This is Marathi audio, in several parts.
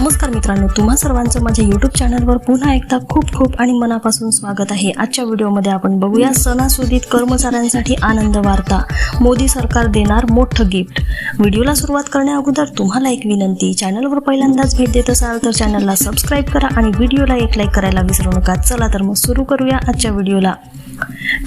नमस्कार मित्रांनो तुम्हा सर्वांचं माझ्या युट्यूब चॅनलवर पुन्हा एकदा खूप खूप आणि मनापासून स्वागत आहे. आजच्या व्हिडिओमध्ये आपण बघूया सणासुदीत कर्मचाऱ्यांसाठी आनंद वार्ता. मोदी सरकार देणार मोठं गिफ्ट व्हिडिओला सुरुवात करण्या अगोदर तुम्हाला एक विनंती चॅनलवर पहिल्यांदाच भेट देत असाल तर चॅनलला सबस्क्राईब करा आणि व्हिडिओला एक लाईक करायला विसरू नका. चला तर मग सुरू करूया आजच्या व्हिडिओला.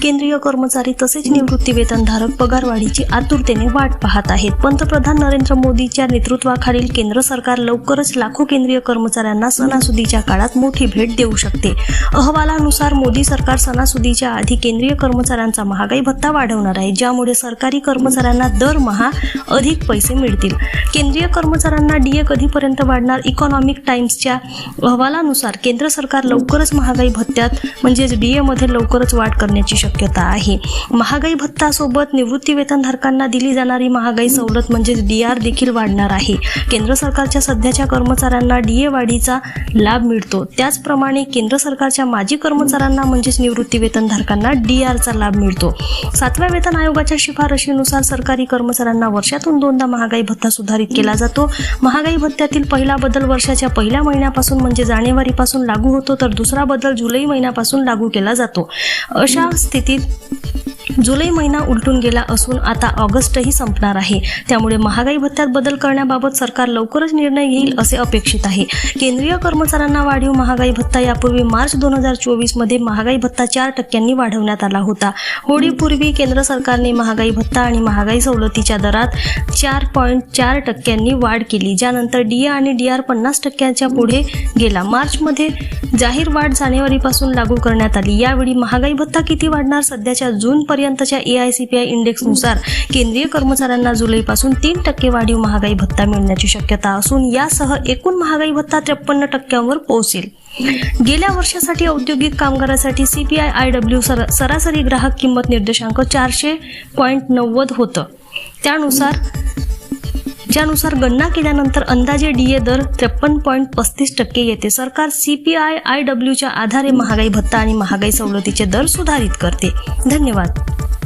केंद्रीय कर्मचारी तसेच निवृत्ती वेतनधारक पगारवाढीची आतुरतेने वाट पाहत आहेत. पंतप्रधान नरेंद्र मोदीच्या नेतृत्वाखालील केंद्र सरकार लवकरच लाखो केंद्रीय कर्मचाऱ्यांना सणासुदीच्या काळात मोठी भेट देऊ शकते. अहवालानुसार मोदी सरकार सणासुदीच्या आधी केंद्रीय कर्मचाऱ्यांचा महागाई भत्ता वाढवणार आहे. ज्यामुळे सरकारी कर्मचाऱ्यांना दरमहा अधिक पैसे मिळतील. केंद्रीय कर्मचाऱ्यांना डीए कधीपर्यंत वाढणार? इकॉनॉमिक टाइम्सच्या अहवालानुसार केंद्र सरकार लवकरच महागाई भत्त्यात म्हणजेच डीए मध्ये लवकरच वाढ करण्याची शक्यता आहे. महागाई भत्तासोबत निवृत्ती वेतनधारकांना दिली जाणारी महागाई सवलत म्हणजेच डी आर देखील वाढणार आहे. केंद्र सरकारच्या सध्याच्या कर्मचाऱ्यांना डी ए वाढीचा लाभ मिळतो. त्याचप्रमाणे केंद्र सरकारच्या माजी कर्मचाऱ्यांना म्हणजेच निवृत्ती वेतनधारकांना डी आरचा लाभ मिळतो. सातव्या वेतन आयोगाच्या शिफारशीनुसार सरकारी कर्मचाऱ्यांना वर्षातून दोनदा महागाई भत्ता सुधारित केला जातो. महागाई भत्त्यातील पहिला बदल वर्षाच्या पहिल्या महिन्यापासून म्हणजे जानेवारीपासून लागू होतो तर दुसरा बदल जुलै महिन्यापासून लागू केला जातो. अशा स्थितीत जुलै महिना उलटून गेला असून आता ऑगस्टही संपणार आहे. त्यामुळे महागाई भत्त्यात बदल करण्याबाबत सरकार लवकरच निर्णय घेईल असे अपेक्षित आहे. केंद्रीय कर्मचाऱ्यांना वाढीव महागाई भत्ता यापूर्वी मार्च दोन हजार चोवीसमध्ये महागाई भत्ता चार टक्क्यांनी वाढवण्यात आला होता. होळीपूर्वी केंद्र सरकारने महागाई भत्ता आणि महागाई सवलतीच्या दरात चार पॉईंट चार टक्क्यांनी वाढ केली ज्यानंतर डीए आणि डी आर पन्नास टक्क्यांच्या पुढे गेला. मार्चमध्ये जाहीर वाढ जानेवारीपासून लागू करण्यात आली. यावेळी महागाई भत्ता किती वाढणार? सध्याच्या जूनपर्यंत A I C P I इंडेक्सनुसार केंद्रीय कर्मचाऱ्यांना जुलैपासून तीन टक्के वाढीव महागाई भत्ता मिळण्याची शक्यता असून यासह एकूण महागाई भत्ता त्रेपन्न टक्क्यांवर पोहोचेल. गेल्या वर्षासाठी औद्योगिक कामगारासाठी C P I I W sir सरासरी ग्राहक किंमत निर्देशांक चारशे पॉईंट नव्वद होतं. त्यानुसार ज्यानुसार गणना केल्यानंतर अंदाजे डीए दर त्रेपन्न पॉईंट पस्तीस टक्के येते. सरकार सी पी आय आय डब्ल्यूच्या आधारे महागाई भत्ता आणि महागाई सवलतीचे दर सुधारित करते. धन्यवाद.